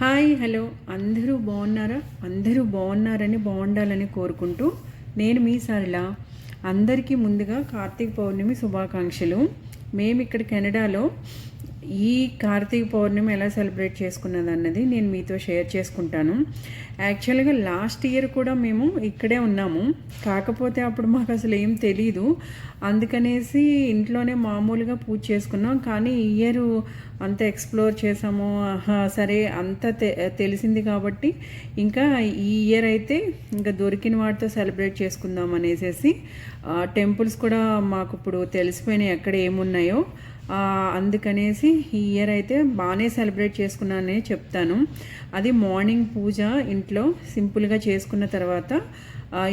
Hi hello. అందరూ బాగున్నారా? అందరూ బాగున్నారని బాగుండాలని కోరుకుంటూ నేను మీ సరళ. అందరికీ ముందుగా కార్తీక పౌర్ణమి శుభాకాంక్షలు. మేము ఇక్కడ కెనడాలో ఈ కార్తీక పౌర్ణమి ఎలా సెలబ్రేట్ చేసుకున్నది అన్నది నేను మీతో షేర్ చేసుకుంటాను. యాక్చువల్గా లాస్ట్ ఇయర్ కూడా మేము ఇక్కడే ఉన్నాము. కాకపోతే అప్పుడు మాకు అసలు ఏం తెలీదు. అందుకనేసి ఇంట్లోనే మామూలుగా పూజ చేసుకున్నాం. కానీ ఇయర్ అంత ఎక్స్ప్లోర్ చేసాము. సరే అంత తె తెలిసింది కాబట్టి ఇంకా ఈ ఇయర్ అయితే ఇంకా దొరికిన వాటితో సెలబ్రేట్ చేసుకుందాం అనేసి టెంపుల్స్ కూడా మాకు ఇప్పుడు తెలిసిపోయినాయి ఎక్కడ ఏమున్నాయో. అందుకనేసి ఈ ఇయర్ అయితే బాగానే సెలబ్రేట్ చేసుకున్నానని చెప్తాను. అది మార్నింగ్ పూజ ఇంట్లో సింపుల్గా చేసుకున్న తర్వాత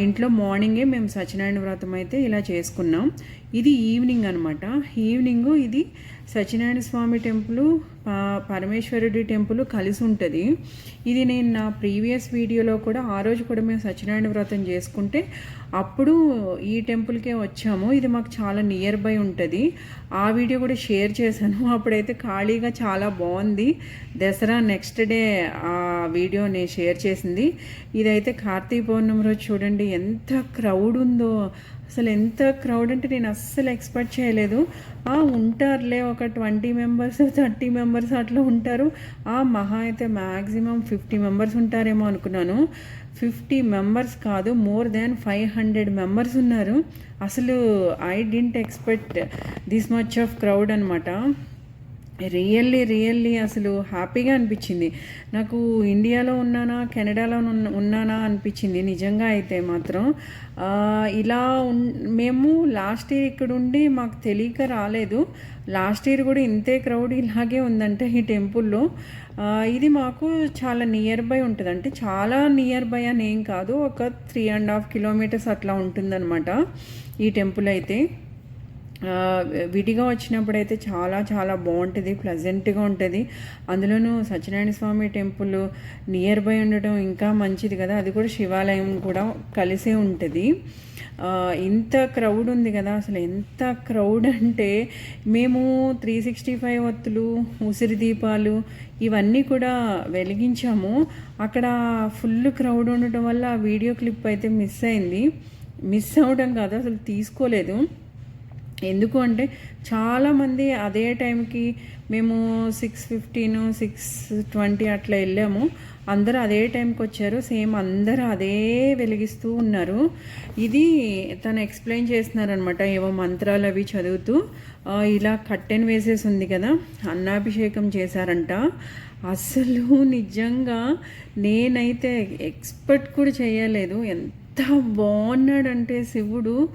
ఇంట్లో మార్నింగే మేము సత్యనారాయణ వ్రతం అయితే ఇలా చేసుకున్నాం. ఇది ఈవినింగ్ అనమాట ఈవినింగ్ ఇది సత్యనారాయణ స్వామి టెంపుల్ పరమేశ్వరుడి టెంపుల్ కలిసి ఉంటుంది. ఇది నేను నా ప్రీవియస్ వీడియోలో కూడా ఆ రోజు కూడా మేము సత్యనారాయణ వ్రతం చేసుకుంటే అప్పుడు ఈ టెంపుల్కే వచ్చాము. ఇది మాకు చాలా నియర్ బై ఉంటుంది. ఆ వీడియో కూడా షేర్ చేశాను. అప్పుడైతే ఖాళీగా చాలా బాగుంది. దసరా నెక్స్ట్ డే ఆ వీడియో నేను షేర్ చేసింది. ఇదైతే కార్తీక పౌర్ణమి రోజు చూడండి ఎంత క్రౌడ్ ఉందో. అసలు ఎంత క్రౌడ్ అంటే నేను అస్సలు ఎక్స్పెక్ట్ చేయలేదు. ఆ ఉంటారులే ఒక ట్వంటీ మెంబర్స్ థర్టీ మెంబర్స్ అట్లా ఉంటారు. ఆ మహా అయితే మ్యాక్సిమం ఫిఫ్టీ మెంబర్స్ ఉంటారేమో అనుకున్నాను. ఫిఫ్టీ మెంబర్స్ కాదు more than five hundred members ఉన్నారు. అసలు I didn't expect this much of crowd అనమాట రియల్లీ రియల్లీ అసలు హ్యాపీగా అనిపించింది. నాకు ఇండియాలో ఉన్నానా కెనడాలో ఉన్నానా అనిపించింది. నిజంగా అయితే మాత్రం ఇలా మేము లాస్ట్ ఇయర్ ఇక్కడ ఉండి మాకు తెలియక రాలేదు. లాస్ట్ ఇయర్ కూడా ఇంతే క్రౌడ్ ఇలాగే ఉందంటే ఈ టెంపుల్లో. ఇది మాకు చాలా నియర్ బై ఉంటుంది. అంటే చాలా నియర్ బై అని ఏం కాదు. ఒక త్రీ అండ్ హాఫ్ కిలోమీటర్స్ అట్లా ఉంటుందన్నమాట ఈ టెంపుల్ అయితే. విడిగా వచ్చినప్పుడు అయితే చాలా చాలా బాగుంటుంది ప్లజెంట్గా ఉంటుంది. అందులోనూ Satyanarayana Swamy temple nearby ఉండటం ఇంకా మంచిది కదా. అది కూడా శివాలయం కూడా కలిసే ఉంటుంది. ఇంత క్రౌడ్ ఉంది కదా. అసలు ఎంత క్రౌడ్ అంటే మేము త్రీ సిక్స్టీ ఫైవ్ వత్తులు ఉసిరి దీపాలు ఇవన్నీ కూడా వెలిగించాము. అక్కడ ఫుల్ క్రౌడ్ ఉండటం వల్ల వీడియో క్లిప్ అయితే మిస్ అయింది. మిస్ అవ్వడం కాదు అసలు తీసుకోలేదు. ఎందుకు అంటే చాలామంది అదే టైంకి మేము సిక్స్ ఫిఫ్టీన్ సిక్స్ ట్వంటీ అట్లా వెళ్ళాము. అందరూ అదే టైంకి వచ్చారు. సేమ్ అందరూ అదే వెలిగిస్తూ ఉన్నారు. ఇది తను ఎక్స్ప్లెయిన్ చేస్తున్నారనమాట ఏవో మంత్రాలు అవి చదువుతూ. ఇలా కట్టెన్ వేసేసి ఉంది కదా అన్నాభిషేకం చేశారంట. అసలు నిజంగా నేనైతే ఎక్స్పెక్ట్ కూడా చేయలేదు. ఎంత ఎంత బాగున్నాడంటే శివుడు.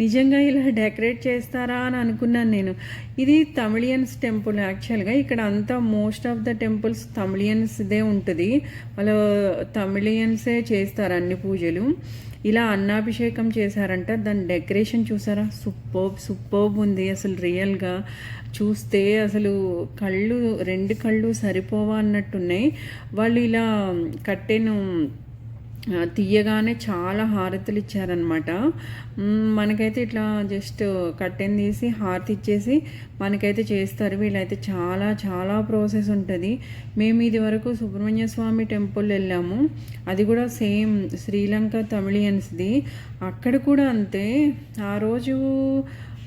నిజంగా ఇలా డెకరేట్ చేస్తారా అని అనుకున్నాను నేను. ఇది తమిళియన్స్ టెంపుల్ యాక్చువల్గా. ఇక్కడ అంతా మోస్ట్ ఆఫ్ ద టెంపుల్స్ తమిళియన్స్దే ఉంటుంది. వాళ్ళు తమిళియన్సే చేస్తారు అన్ని పూజలు. ఇలా అన్నాభిషేకం చేశారంట. దాని డెకరేషన్ చూసారా? సూపర్బ్ సూపర్బ్ ఉంది అసలు రియల్గా. చూస్తే అసలు కళ్ళు రెండు కళ్ళు సరిపోవా అన్నట్టున్నాయి. వాళ్ళు ఇలా కట్టెను తీయగానే చాలా హారతులు ఇచ్చారనమాట మనకైతే ఇట్లా జస్ట్ కట్టెన్ తీసి హారతి ఇచ్చేసి మనకైతే చేస్తారు. వీళ్ళైతే చాలా చాలా ప్రాసెస్ ఉంటుంది. మేము ఇది వరకు సుబ్రహ్మణ్య స్వామి టెంపుల్ వెళ్ళాము. అది కూడా సేమ్ శ్రీలంక తమిళియన్స్ది. అక్కడ కూడా అంతే. ఆ రోజు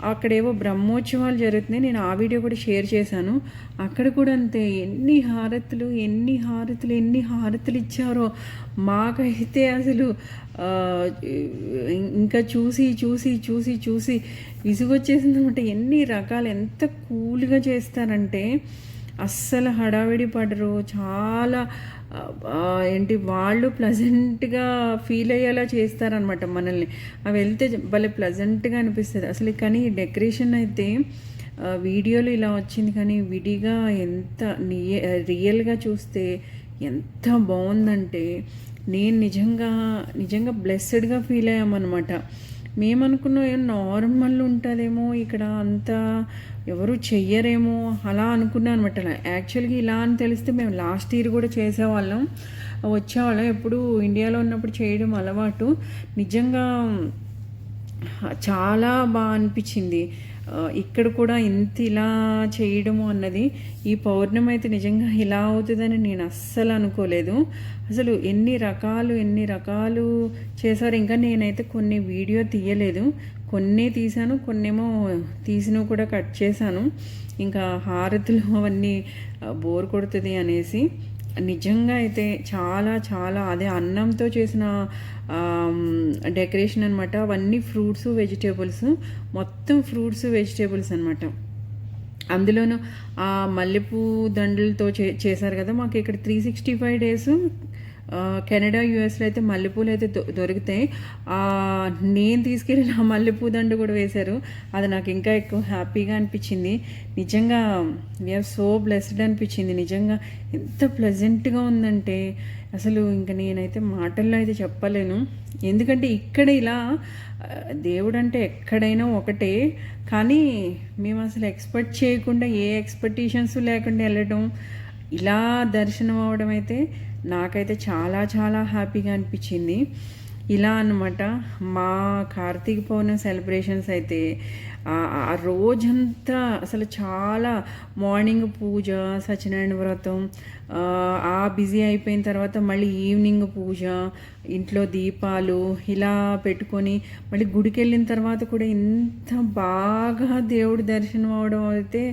అక్కడేవో బ్రహ్మోత్సవాలు జరుగుతున్నాయి. నేను ఆ వీడియో కూడా షేర్ చేశాను. అక్కడ కూడా అంతే ఎన్ని హారతులు ఎన్ని హారతులు ఎన్ని హారతులు ఇచ్చారో మాకైతే అసలు ఇంకా చూసి చూసి చూసి చూసి విసుగొచ్చేసింది అనమాట ఎన్ని రకాలు ఎంత కూల్గా చేస్తారంటే అస్సలు హడావిడి పడరు. చాలా ఏంటి వాళ్ళు ప్లజెంట్గా ఫీల్ అయ్యేలా చేస్తారనమాట మనల్ని. అవి వెళ్తే భలే ప్లజెంట్గా అనిపిస్తుంది. అసలు కానీ డెకరేషన్ అయితే వీడియోలో ఇలా వచ్చింది కానీ విడిగా ఎంత నియ రియల్గా చూస్తే ఎంత బాగుందంటే నేను నిజంగా నిజంగా బ్లెస్సెడ్గా ఫీల్ అయ్యామన్నమాట. మేమనుకున్నాం నార్మల్ ఉంటుందేమో ఇక్కడ అంతా ఎవరు చెయ్యరేమో అలా అనుకున్నాను అనమాట. యాక్చువల్గా ఇలా అని తెలిస్తే మేము లాస్ట్ ఇయర్ కూడా చేసేవాళ్ళం. వచ్చేవాళ్ళం. ఎప్పుడు ఇండియాలో ఉన్నప్పుడు చేయడం అలవాటు. నిజంగా చాలా బాగా అనిపించింది. ఇక్కడ కూడా ఇంత ఇలా చేయడము అన్నది. ఈ పౌర్ణమి అయితే నిజంగా ఇలా అవుతుందని నేను అస్సలు అనుకోలేదు. అసలు ఎన్ని రకాలు ఎన్ని రకాలు చేశారు. ఇంకా నేనైతే కొన్ని వీడియో తీయలేదు. కొన్ని తీశాను కొన్నేమో తీసినవి కూడా కట్ చేశాను. ఇంకా హారతులు అవన్నీ బోర్ కొడుతుంది అనేసి నిజంగా అయితే చాలా చాలా అదే అన్నంతో చేసిన డెకరేషన్ అనమాట అవన్నీ ఫ్రూట్స్ వెజిటేబుల్స్ మొత్తం ఫ్రూట్స్ వెజిటేబుల్స్ అనమాట అందులోనూ ఆ మల్లెపూ దండలతో చే చేశారు కదా మాకు ఇక్కడ three sixty five days Canada యూఎస్లో అయితే మల్లెపూలు అయితే దొ- దొరుకుతాయి. నేను తీసుకెళ్ళిన ఆ మల్లెపూ దండు కూడా వేశారు. అది నాకు ఇంకా ఎక్కువ హ్యాపీగా అనిపించింది. నిజంగా వీఆర్ సో బ్లెస్డ్ అనిపించింది. నిజంగా ఎంత ప్లెజెంట్గా ఉందంటే అసలు ఇంకా నేనైతే మాటల్లో అయితే చెప్పలేను. ఎందుకంటే ఇక్కడ ఇలా దేవుడు అంటే ఎక్కడైనా ఒకటే. కానీ మేము అసలు ఎక్స్పెక్ట్ చేయకుండా ఏ ఎక్స్పెక్టేషన్స్ లేకుండా వెళ్ళడం ఇలా దర్శనం అవడం అయితే నాకైతే చాలా చాలా హ్యాపీగా అనిపించింది. ఇలా అన్నమాట మా కార్తీక పౌర్ణమి సెలబ్రేషన్స్ అయితే ఆ- రోజంతా అసలు చాలా మార్నింగ్ పూజ సత్యనారాయణ వ్రతం ఆ, బిజీ అయిపోయిన తర్వాత మళ్ళీ ఈవినింగ్ పూజ ఇంట్లో దీపాలు ఇలా పెట్టుకొని మళ్ళీ గుడికి వెళ్ళిన తర్వాత కూడా ఇంత బాగా దేవుడి దర్శనం అవడం అయితే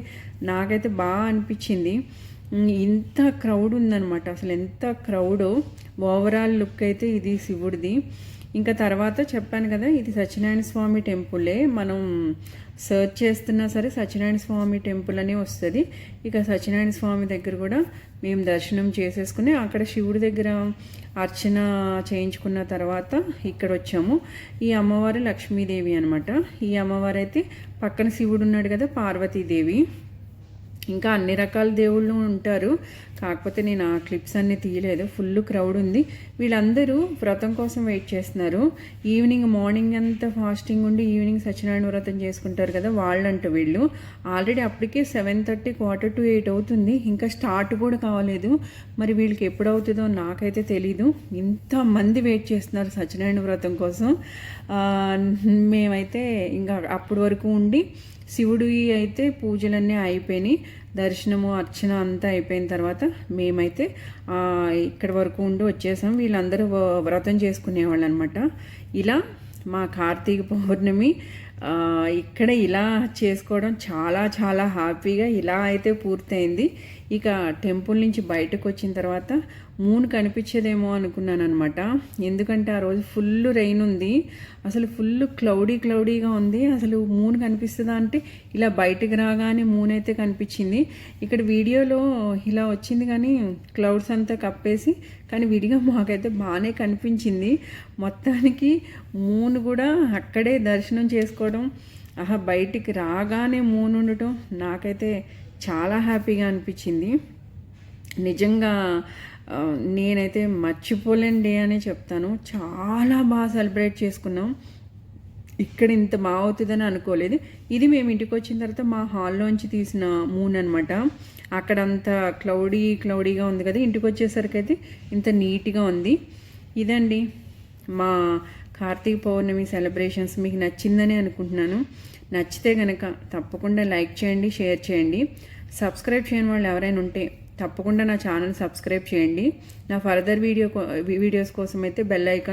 నాకైతే బాగా అనిపించింది. ఇంత క్రౌడ్ ఉందనమాట అసలు ఎంత క్రౌడ్ ఓవరాల్ లుక్ అయితే ఇది శివుడిది. ఇంకా తర్వాత చెప్పాను కదా ఇది సత్యనారాయణ స్వామి టెంపులే మనం సర్చ్ చేస్తున్నా సరే సత్యనారాయణ స్వామి టెంపుల్ అనే వస్తుంది. ఇక సత్యనారాయణ స్వామి దగ్గర కూడా మేము దర్శనం చేసేసుకుని అక్కడ శివుడి దగ్గర అర్చన చేయించుకున్న తర్వాత ఇక్కడ వచ్చాము. ఈ అమ్మవారు లక్ష్మీదేవి అనమాట ఈ అమ్మవారు అయితే పక్కన శివుడు ఉన్నాడు కదా పార్వతీదేవి. ఇంకా అన్ని రకాల దేవుళ్ళు ఉంటారు. కాకపోతే నేను ఆ క్లిప్స్ అన్నీ తీయలేదు. ఫుల్ క్రౌడ్ ఉంది. వీళ్ళందరూ వ్రతం కోసం వెయిట్ చేస్తున్నారు. ఈవినింగ్ మార్నింగ్ అంతా ఫాస్టింగ్ ఉండి ఈవినింగ్ సత్యనారాయణ వ్రతం చేసుకుంటారు కదా వాళ్ళంట వీళ్ళు. ఆల్రెడీ అప్పటికే seven thirty quarter to eight అవుతుంది. ఇంకా స్టార్ట్ కూడా కావలేదు. మరి వీళ్ళకి ఎప్పుడు అవుతుందో నాకైతే తెలీదు. ఇంతమంది వెయిట్ చేస్తున్నారు సత్యనారాయణ వ్రతం కోసం. మేమైతే ఇంకా అప్పటి వరకు ఉండి శివుడి అయితే పూజలన్నీ అయిపోయినాయి. దర్శనము అర్చన అంతా అయిపోయిన తర్వాత మేమైతే ఇక్కడ వరకు ఉండి వచ్చేసాం. వీళ్ళందరూ వ్రతం చేసుకునేవాళ్ళు అనమాట ఇలా మా కార్తీక పౌర్ణమి ఇక్కడ ఇలా చేసుకోవడం చాలా చాలా హ్యాపీగా ఇలా అయితే పూర్తయింది. ఇక టెంపుల్ నుంచి బయటకు వచ్చిన తర్వాత మూన్ కనిపించేదేమో అనుకున్నాను అనమాట ఎందుకంటే ఆ రోజు ఫుల్ రెయిన్ ఉంది. అసలు ఫుల్ క్లౌడీ క్లౌడీగా ఉంది. అసలు మూన్ కనిపిస్తుందా అంటే ఇలా బయటకు రాగానే మూన్ అయితే కనిపించింది. ఇక్కడ వీడియోలో ఇలా వచ్చింది కానీ క్లౌడ్స్ అంతా కప్పేసి కానీ విడిగా మాకైతే బాగానే కనిపించింది. మొత్తానికి మూన్ కూడా అక్కడే దర్శనం చేసుకోవడం ఆహా బయటికి రాగానే మూన్ ఉండటం నాకైతే చాలా హ్యాపీగా అనిపించింది. నిజంగా నేనైతే మర్చిపోలేని డే అనే చెప్తాను. చాలా బాగా సెలబ్రేట్ చేసుకున్నాం. ఇక్కడ ఇంత బాగుతుందని అనుకోలేదు. ఇది మేము ఇంటికి వచ్చిన తర్వాత మా హాల్లోంచి తీసిన మూన్ అనమాట అక్కడంతా క్లౌడీ క్లౌడీగా ఉంది కదా. ఇంటికి వచ్చేసరికి అయితే ఇంత నీట్గా ఉంది. ఇదండి మా కార్తీక పౌర్ణమి సెలబ్రేషన్స్ మీకు నచ్చిందని అనుకుంటున్నాను. నచ్చితే కనుక తప్పకుండా లైక్ చేయండి షేర్ చేయండి. సబ్స్క్రైబ్ చేయని వాళ్ళు ఎవరైనా ఉంటే తప్పకుండా నా ఛానల్ సబ్స్క్రైబ్ చేయండి. నా ఫర్దర్ వీడియో వీడియోస్ కోసం అయితే బెల్ ఐకాన్